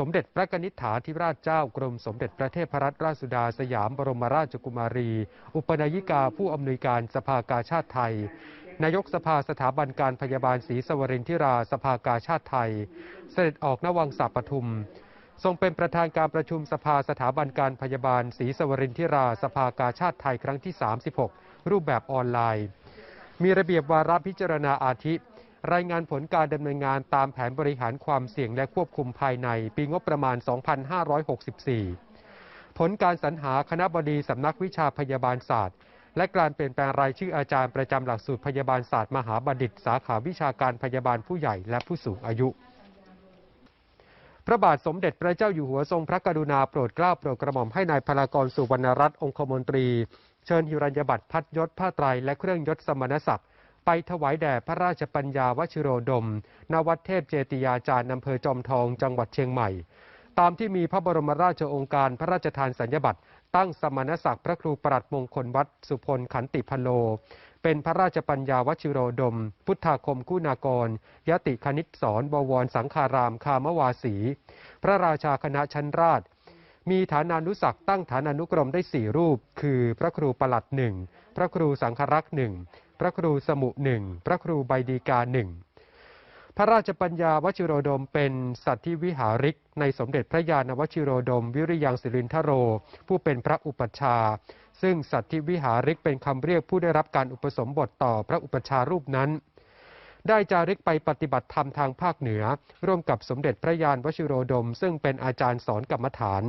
สมเด็จพระกนิษฐาธิราชเจ้ากรมสมเด็จพระเทพรัตนราชสุดาสยามบรมราชกุมารี อุปนายิกาผู้อำนวยการสภากาชาติไทย นายกสภาสถาบันการพยาบาลศรีสวรินทิราสภากาชาติไทย เสด็จออกนวังสาปทุม ทรงเป็นประธานการประชุมสภาสถาบันการพยาบาลศรีสวรินทิราสภากาชาติไทยครั้งที่ 36 รูปแบบออนไลน์ มีระเบียบวาระพิจารณาอาทิ รายงานผลการดำเนินงานตามแผนบริหารความเสี่ยงและควบคุมภายในปีงบประมาณ 2564 ผลการสรรหาคณะบดีสำนักวิชาพยาบาลศาสตร์ และการเปลี่ยนแปลงรายชื่ออาจารย์ประจำหลักสูตรพยาบาลศาสตร์มหาบัณฑิต สาขาวิชาการพยาบาลผู้ใหญ่และผู้สูงอายุ พระบาทสมเด็จพระเจ้าอยู่หัวทรงพระกรุณาโปรดเกล้าโปรดกระหม่อมให้นายพลากรสุวรรณรัตน์องคมนตรี เชิญหิรัญญบัตรพัดยศผ้าไตรและเครื่องยศสมณศักดิ์ ไปถวายแด่พระราชปัญญาวชิโรดม ณ วัดเทพเจติยาจารย์อำเภอจอมทอง จังหวัดเชียงใหม่ ตามที่มีพระบรมราชโองการพระราชทานสัญญบัตรตั้งสมณศักดิ์พระครูปรัดมงคลวัดสุพลขันติพโล เป็นพระราชปัญญาวชิโรดม พุทธาคมคุณากร ยติคณิตสอนบวรสังคารามคามวาสี พระราชาคณะชั้นราช มีฐานานุศักตั้งฐานานุกรมได้สี่รูป คือพระครูประหลัดหนึ่งพระครูสังฆรักษ์หนึ่ง พระครูสมุหนึ่งพระครูใบดีกาหนึ่งพระราชปัญญาวชิโรดมเป็นสัตว์ที่วิหาริก ในสมเด็จพระญาณวชิโรดม วิริยังสิรินทโร ผู้เป็นพระอุปชา ซึ่งสัตว์ที่วิหาริกเป็นคำเรียกผู้ได้รับการอุปสมบทต่อพระอุปชารูปนั้น ได้จาริกไปปฏิบัติธรรมทางภาคเหนือ ร่วมกับสมเด็จพระยานวชิโรดม ซึ่งเป็นอาจารย์สอนกรรมฐาน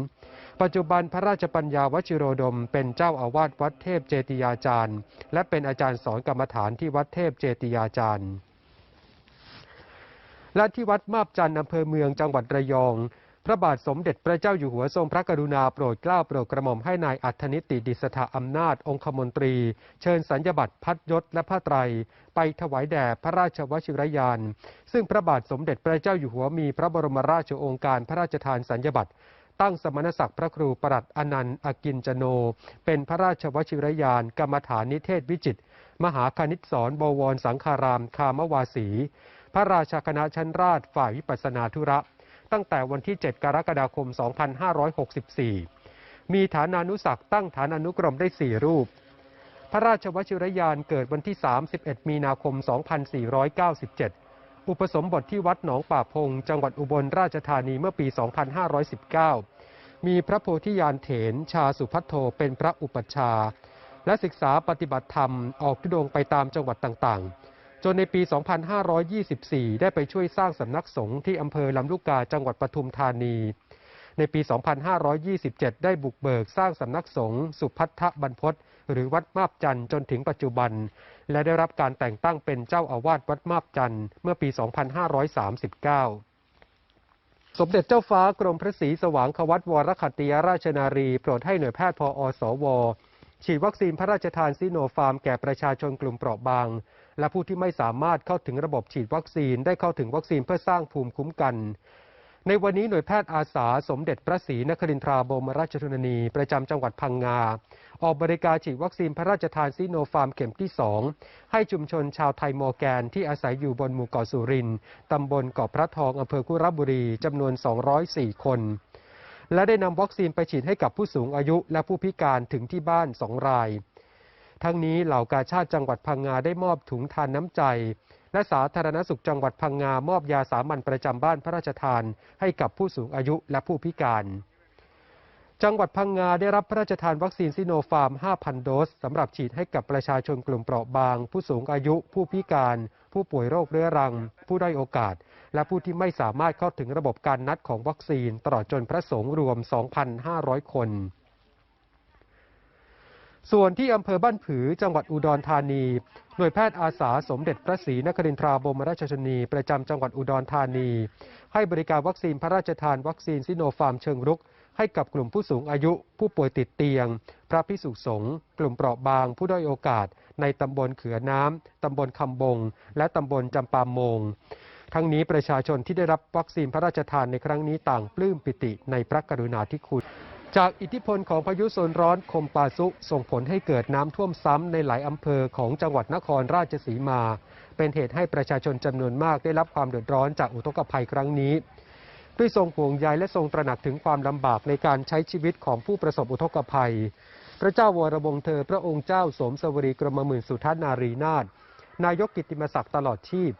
ปัจจุบันพระราชปัญญาวชิโรดม เป็นเจ้าอาวาสวัดเทพเจติยาจารย์ และเป็นอาจารย์สอนกรรมฐานที่วัดเทพเจติยาจารย์ และที่วัดมาบจันทร์อำเภอเมืองจังหวัดระยอง พระบาทสมเด็จพระเจ้าอยู่หัวทรงพระกรุณาโปรดเกล้าโปรดกระหม่อมให้นายอัธนิติดิสถาอำนาจองคมนตรี เชิญสัญญบัตรพัดยศและผ้าไตร ไปถวายแด่พระราชวชิรยาน ซึ่งพระบาทสมเด็จพระเจ้าอยู่หัวมีพระบรมราชโองการพระราชทานสัญญบัตรตั้งสมณศักดิ์พระครูประหลัดอนันต์อกินจโน เป็นพระราชวชิรยาน กรรมฐานนิเทศวิจิต มหาคณิตสอนบวรสังคาราม คามวาสี พระราชาคณะชั้นราชฝ่ายวิปัสนาธุระ ตั้งแต่วันที่ 7 กรกฎาคม 2564 มีฐานานุศักตั้งฐานานุกรมได้ 4 รูป พระราชวชิรยานเกิดวันที่ 31 มีนาคม 2497 อุปสมบทที่วัดหนองป่าพง จังหวัดอุบลราชธานีเมื่อปี 2519 มีพระโพธิญาณเถนชาสุพัทโทเป็นพระอุปัชฌาย์และศึกษาปฏิบัติธรรมออกทุดงไปตามจังหวัดต่างๆ จนในปี 2524 ได้ไปช่วยสร้างสำนักสงฆ์ที่อำเภอลำลูกกาจังหวัดปทุมธานี ในปี 2527 ได้บุกเบิกสร้างสำนักสงฆ์สุพัทธบรรพตหรือวัดมาบจันทร์จนถึงปัจจุบัน และได้รับการแต่งตั้งเป็นเจ้าอาวาสวัดมาบจันทร์เมื่อปี 2539สมเด็จเจ้าฟ้ากรมพระศรีสว่างควัตวรคัตติยราชนารี โปรดให้หน่วยแพทย์พออสว ฉีดวัคซีนพระราชทานซิโนฟาร์มแก่ประชาชนกลุ่มเปราะบาง และผู้ที่ไม่สามารถเข้าถึงระบบฉีดวัคซีนได้เข้าถึงวัคซีนเพื่อสร้างภูมิคุ้มกัน ในวันนี้หน่วยแพทย์อาสาสมเด็จพระศรีนครินทราบรมราชชนนี ประจำจังหวัดพังงา ออกบริการฉีดวัคซีนพระราชทานซิโนฟาร์มเข็มที่ 2 ให้ชุมชนชาวไทยมอแกนที่อาศัยอยู่บนหมู่เกาะสุรินทร์ตำบลเกาะพระทองอำเภอคุระบุรีจำนวน 204 คนและได้นำวัคซีนไปฉีดให้กับผู้สูงอายุและผู้พิการถึงที่บ้าน 2 ราย ทั้งนี้เหล่ากาชาติจังหวัดพังงาได้มอบถุงทานน้ำใจ และสาธารณสุขจังหวัดพังงามอบยาสามัญประจำบ้านพระราชทาน ให้กับผู้สูงอายุและผู้พิการ จังหวัดพังงาได้รับพระราชทานวัคซีนซิโนฟาร์ม 5,000 โดสสำหรับฉีดให้กับประชาชนกลุ่มเปราะบาง ผู้สูงอายุ ผู้พิการ ผู้ป่วยโรคเรื้อรัง ผู้ด้อยโอกาส และผู้ที่ไม่สามารถเข้าถึงระบบการนัดของวัคซีนตลอดจนพระสงฆ์รวม 2,500 คน ส่วนที่อำเภอบ้านผือจังหวัดอุดรธานี หน่วยแพทย์อาสาสมเด็จพระศรีนครินทราบรมราชชนี ประจำจังหวัดอุดรธานี ให้บริการวัคซีนพระราชทานวัคซีนซิโนฟาร์มเชิงรุก ให้กับกลุ่มผู้สูงอายุ ผู้ป่วยติดเตียง พระพิสุสงฆ์กลุ่มเปราะบาง ผู้ด้อยโอกาส ในตำบลเขือน้ำตำบลคำบง และตำบลจำปามงทั้งนี้ประชาชนที่ได้รับวัคซีนพระราชทานในครั้งนี้ต่างปลื้มปิติในพระกรุณาธิคุณ จากอิทธิพลของพายุโซนร้อนคมปาซุส่งผลให้เกิดน้ำท่วมซ้ำในหลายอำเภอของจังหวัดนครราชสีมา เป็นเหตุให้ประชาชนจำนวนมากได้รับความเดือดร้อนจากอุทกภัยครั้งนี้ด้วยทรงห่วงใยและทรงตระหนักถึงความลำบากในการใช้ชีวิตของผู้ประสบอุทกภัย พระเจ้าวรวงศ์เธอพระองค์เจ้าสมสวรีกรมหมื่นสุทัศนารีนาถนายกกิตติมศักดิ์ตลอดชีพ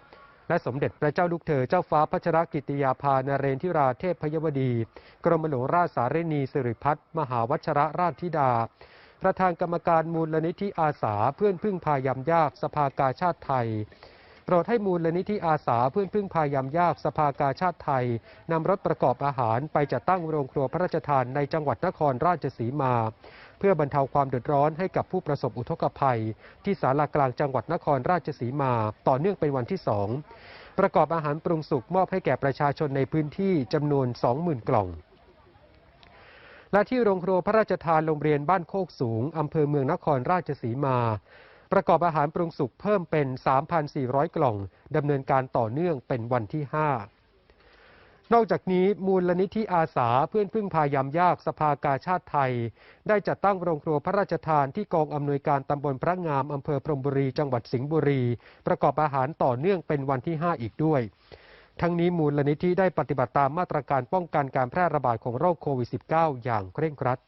และสมเด็จพระเจ้าลูกเธอเจ้าฟ้าพัชรกิติยาภานเรนทิราเทพพยวดี กรมหลวงราชสารณีสิริพัฒน์มหาวัชรราชธิดา ประธานกรรมการมูลนิธิอาสาเพื่อนพึ่งพายามยากสภากาชาติไทยโปรดให้มูลนิธิอาสาเพื่อนพึ่งพายามยากสภากาชาติไทยนำรถประกอบอาหารไปจัดตั้งโรงครัวพระราชทานในจังหวัดนครราชสีมา เพื่อบรรเทาความเดือดร้อนให้กับผู้ประสบอุทกภัย ที่ศาลากลางจังหวัดนครราชสีมา ต่อเนื่องเป็นวันที่สองประกอบอาหารปรุงสุกมอบให้แก่ประชาชนในพื้นที่จำนวน 20,000 กล่อง และที่โรงครัวพระราชทานโรงเรียนบ้านโคกสูงอำเภอเมืองนครราชสีมา ประกอบอาหารปรุงสุกเพิ่มเป็น 3,400 กล่องดำเนินการต่อเนื่องเป็นวันที่ 5 นอกจากนี้มูลนิธิอาสาเพื่อนพึ่งพายามยากสภากาชาติไทย ได้จัดตั้งโรงครัวพระราชทานที่กองอำนวยการตำบลพระงามอำเภอพรมบุรีจังหวัดสิงห์บุรี ประกอบอาหารต่อเนื่องเป็นวันที่ 5 อีกด้วย ทั้งนี้มูลนิธิได้ปฏิบัติตามมาตรการป้องกันการแพร่ระบาดของโรคโควิด -19 อย่างเคร่งครัด